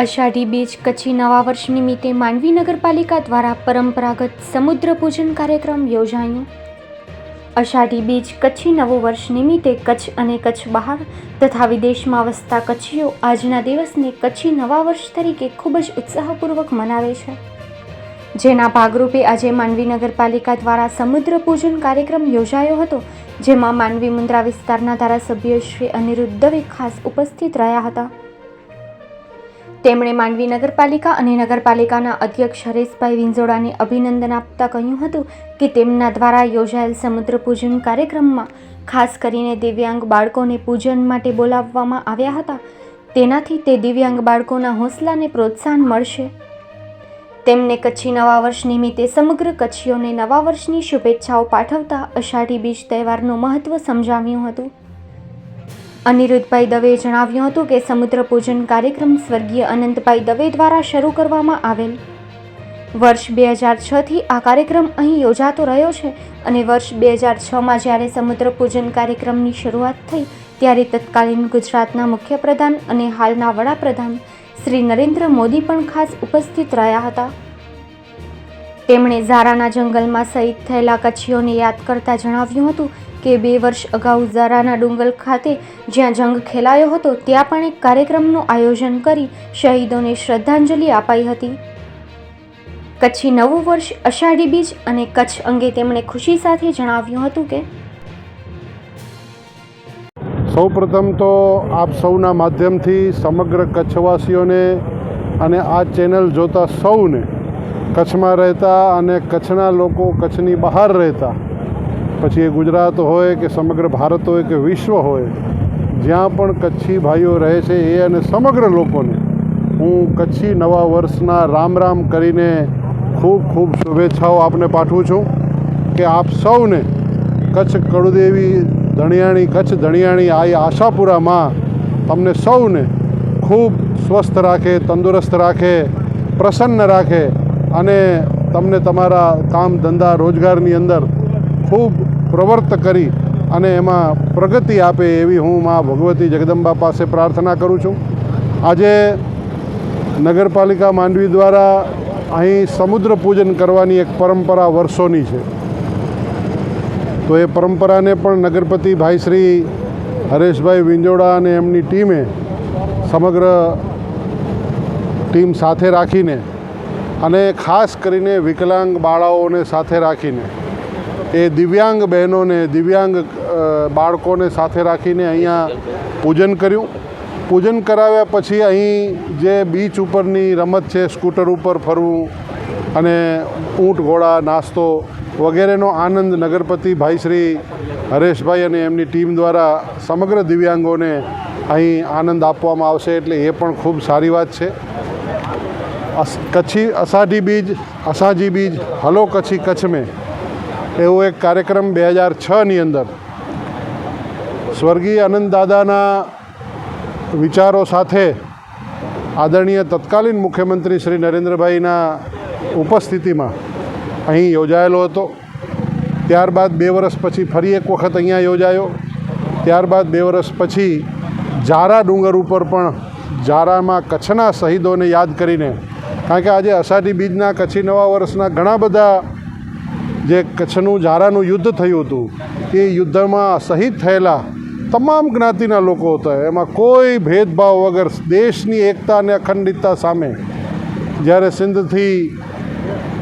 અષાઢી બીજ કચ્છી નવા વર્ષ નિમિત્તે માંડવી નગરપાલિકા દ્વારા પરંપરાગત સમુદ્ર પૂજન કાર્યક્રમ યોજાયો. અષાઢી બીજ કચ્છી નવું વર્ષ નિમિત્તે કચ્છ અને કચ્છ બહાર તથા વિદેશમાં વસતા કચ્છીઓ આજના દિવસને કચ્છી નવા વર્ષ તરીકે ખૂબ જ ઉત્સાહપૂર્વક મનાવે છે. જેના ભાગરૂપે આજે માંડવી નગરપાલિકા દ્વારા સમુદ્ર પૂજન કાર્યક્રમ યોજાયો હતો, જેમાં માંડવી મુન્દ્રા વિસ્તારના ધારાસભ્ય શ્રી અનિરુદ્ધ દવે ખાસ ઉપસ્થિત રહ્યા હતા. તેમણે માંડવી નગરપાલિકા અને નગરપાલિકાના અધ્યક્ષ હરેશભાઈ વિંજોડાને અભિનંદન આપતા કહ્યું હતું કે તેમના દ્વારા યોજાયેલ સમુદ્ર પૂજન કાર્યક્રમમાં ખાસ કરીને દિવ્યાંગ બાળકોને પૂજન માટે બોલાવવામાં આવ્યા હતા. તેનાથી તે દિવ્યાંગ બાળકોના હોંસલાને પ્રોત્સાહન મળશે. તેમને કચ્છી નવા વર્ષ નિમિત્તે સમગ્ર કચ્છીઓને નવા વર્ષની શુભેચ્છાઓ પાઠવતા અષાઢી બીજ તહેવારનું મહત્વ સમજાવ્યું હતું. અનિરુદ્ધભાઈ દવેએ જણાવ્યું હતું કે સમુદ્ર પૂજન કાર્યક્રમ સ્વર્ગીય અનંતભાઈ દવે દ્વારા શરૂ કરવામાં આવેલ. વર્ષ બે હજાર છથી આ કાર્યક્રમ અહીં યોજાતો રહ્યો છે અને વર્ષ બે હજાર છમાં જ્યારે સમુદ્ર પૂજન કાર્યક્રમની શરૂઆત થઈ, ત્યારે તત્કાલીન ગુજરાતના મુખ્યપ્રધાન અને હાલના વડાપ્રધાન શ્રી નરેન્દ્ર મોદી પણ ખાસ ઉપસ્થિત રહ્યા હતા. તેમણે ઝારાના જંગલમાં શહીદ થયેલા કચ્છીઓને યાદ કરતા જણાવ્યું હતું કે બે વર્ષ અગાઉ ઝારાના ડુંગલ ખાતે જ્યાં જંગ ખેલાયો હતો, ત્યાં પણ એક કાર્યક્રમનું આયોજન કરી શહીદોને શ્રદ્ધાંજલિ અપાઈ હતી. કચ્છી નવું વર્ષ અષાઢી બીજ અને કચ્છ અંગે તેમણે ખુશી સાથે જણાવ્યું હતું કે સૌપ્રથમ તો આપ સૌના માધ્યમથી સમગ્ર કચ્છવાસીઓને અને આ ચેનલ જોતા સૌને કચ્છમાં રહેતા અને કચ્છના લોકો કચ્છની બહાર રહેતા. પછી એ ગુજરાત હોય કે સમગ્ર ભારત હોય કે વિશ્વ હોય, જ્યાં પણ કચ્છી ભાઈઓ રહે છે એ અને સમગ્ર લોકોને હું કચ્છી નવા વર્ષના રામ રામ કરીને ખૂબ ખૂબ શુભેચ્છાઓ આપને પાઠવું છું કે આપ સૌને કચ્છ કળુદેવી ધણિયાણી કચ્છ ધણિયાણી આ આશાપુરામાં તમને સૌને ખૂબ સ્વસ્થ રાખે, તંદુરસ્ત રાખે, પ્રસન્ન રાખે અને તમને તમારા કામ ધંધા રોજગારની અંદર ખૂબ પ્રવર્ત કરી અને એમાં પ્રગતિ આપે એવી હું મા ભગવતી જગદંબા પાસે પ્રાર્થના કરું છું. આજે નગરપાલિકા માંડવી દ્વારા અહીં સમુદ્ર પૂજન કરવાની એક પરંપરા વર્ષોની છે. તો એ પરંપરાને પણ નગરપતિ ભાઈ શ્રી હરેશભાઈ વિંજોડા અને એમની ટીમે સમગ્ર ટીમ સાથે રાખીને અને ખાસ કરીને વિકલાંગ બાળાઓને સાથે રાખીને, એ દિવ્યાંગ બહેનોને, દિવ્યાંગ બાળકોને સાથે રાખીને અહીંયા પૂજન કર્યું. પૂજન કરાવ્યા પછી અહીં જે બીચ ઉપરની રમત છે, સ્કૂટર ઉપર ફરવું અને ઊંટ ઘોડા, નાસ્તો વગેરેનો આનંદ નગરપતિ ભાઈ શ્રી હરેશભાઈ અને એમની ટીમ દ્વારા સમગ્ર દિવ્યાંગોને અહીં આનંદ આપવામાં આવશે એટલે એ પણ ખૂબ સારી વાત છે. કચ્છી અષાઢી બીજ અષાઢી બીજ, હલો કચ્છી કચ્છ મેં. એવો એક કાર્યક્રમ બે હજાર છની અંદર. સ્વર્ગીય આનંદ દાદાના વિચારો સાથે આદરણીય તત્કાલીન મુખ્યમંત્રી શ્રી નરેન્દ્રભાઈના ઉપસ્થિતિમાં અહીં યોજાયેલો હતો. ત્યારબાદ બે વર્ષ પછી ફરી એક વખત અહીંયા યોજાયો. ત્યારબાદ બે વર્ષ પછી જારા ડુંગર ઉપર પણ જારામાં કચ્છના શહીદોને યાદ કરીને કારણ કે આજે અષાઢી બીજના, કચ્છી નવા વર્ષના ઘણા બધા જે કચ્છનું ઝારાનું યુદ્ધ થયું હતું, એ યુદ્ધમાં શહીદ થયેલા તમામ જ્ઞાતિના લોકો હતા. એમાં કોઈ ભેદભાવ વગર દેશની એકતા અને અખંડિતતા સામે જ્યારે સિંધથી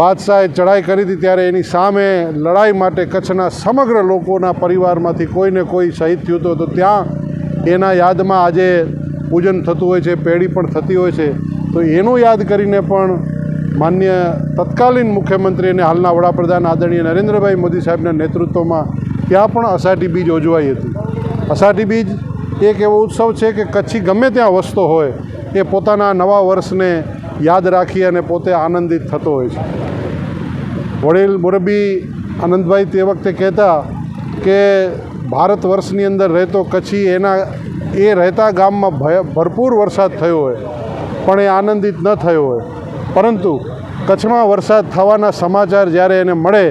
બાદશાહે ચડાઈ કરી હતી, ત્યારે એની સામે લડાઈ માટે કચ્છના સમગ્ર લોકોના પરિવારમાંથી કોઈને કોઈ શહીદ થયું હતું તો ત્યાં એના યાદમાં આજે પૂજન થતું હોય છે, પેઢી પણ થતી હોય છે. તો એનું યાદ કરીને પણ માન્ય તત્કાલીન મુખ્યમંત્રી અને હાલના વડાપ્રધાન આદરણીય નરેન્દ્રભાઈ મોદી સાહેબના નેતૃત્વમાં ત્યાં પણ અષાઢી બીજ ઉજવાઈ હતી. અષાઢી બીજ એક એવો ઉત્સવ છે કે કચ્છી ગમે ત્યાં વસતો હોય, એ પોતાના નવા વર્ષને યાદ રાખી અને પોતે આનંદિત થતો હોય છે. વડીલ મુરબી આનંદભાઈ તે વખતે કહેતા કે ભારત વર્ષની અંદર રહેતો કચ્છી એના, એ રહેતા ગામમાં ભરપૂર વરસાદ થયો હોય. પણ એ આનંદિત ન થયો હોય. પરંતુ કચ્છમાં વરસાદ થવાના સમાચાર જ્યારે એને મળે,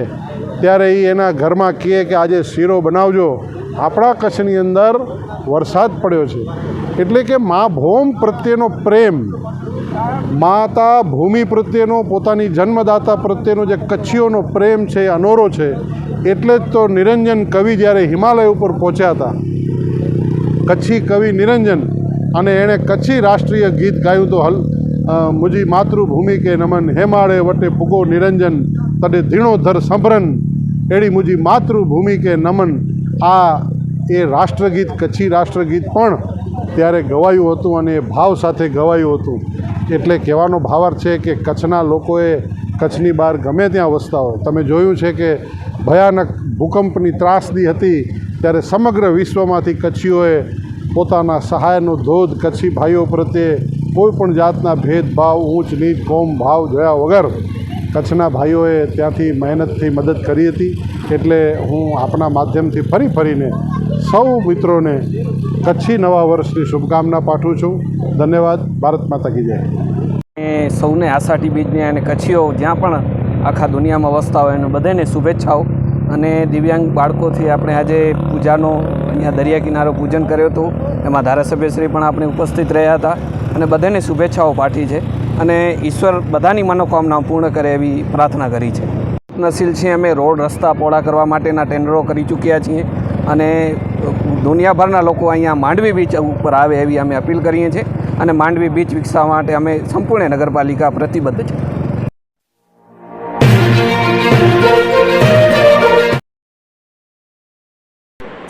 ત્યારે એ એના ઘરમાં કહે કે આજે શીરો બનાવજો. આપણા કચ્છની અંદર વરસાદ પડ્યો છે. એટલે કે મા ભોમ પ્રત્યેનો પ્રેમ, માતા ભૂમિ પ્રત્યેનો, પોતાની જન્મદાતા પ્રત્યેનો જે કચ્છીઓનો પ્રેમ છે અનોરો છે. એટલે જ તો નિરંજન કવિ જ્યારે હિમાલય ઉપર પહોંચ્યા હતા. કચ્છી કવિ નિરંજન અને એણે કચ્છી રાષ્ટ્રીય ગીત ગાયું તો હલ મુજી માતૃભૂમિ કે નમન, હેમાળે વટે પુગો નિરંજન, તડે ધીણોધર સંભરન એડી મુજી માતૃભૂમિ કે નમન. આ એ રાષ્ટ્રગીત, કચ્છી રાષ્ટ્રગીત પણ ત્યારે ગવાયું હતું અને ભાવ સાથે ગવાયું હતું. એટલે કહેવાનો ભાવાર્થ છે કે કચ્છના લોકોએ કચ્છની બહાર ગમે ત્યાં વસતા હોય. તમે જોયું છે કે ભયાનક ભૂકંપની ત્રાસદી હતી, ત્યારે સમગ્ર વિશ્વમાંથી કચ્છીઓએ પોતાના સહાયનો ધોધ કચ્છી ભાઈઓ પ્રત્યે કોઈ પણ જાતના ભેદભાવ, ઊંચ નીચ કોમ ભાવ જોયા વગર કચ્છના ભાઈઓએ ત્યાંથી મહેનતથી મદદ કરી હતી. એટલે હું આપના માધ્યમથી ફરી ફરીને સૌ મિત્રોને કચ્છી નવા વર્ષની શુભકામના પાઠવું છું. ધન્યવાદ. ભારત માતા કી જય. સૌને આષાઢી બીજની અને કચ્છીઓ જ્યાં પણ આખા દુનિયામાં વસતા હોય એને બધાને શુભેચ્છાઓ. અને દિવ્યાંગ બાળકોથી આપણે આજે પૂજાનો અહીંયા દરિયા કિનારો પૂજન કર્યો હતું. એમાં ધારાસભ્યશ્રી પણ આપણે ઉપસ્થિત રહ્યા હતા અને બધાને શુભેચ્છાઓ પાઠવી છે અને ઈશ્વર બધાની મનોકામનાઓ પૂર્ણ કરે એવી પ્રાર્થના કરી છે. નસીલ છીએ અમે, રોડ, રસ્તા, પહોળા કરવા માટેના ટેન્ડરો કરી ચૂક્યા છીએ અને દુનિયાભરના લોકો અહીંયા માંડવી બીચ ઉપર આવે એવી અમે અપીલ કરીએ છીએ અને માંડવી બીચ વિકસાવવા માટે અમે સંપૂર્ણ નગરપાલિકા પ્રતિબદ્ધ છે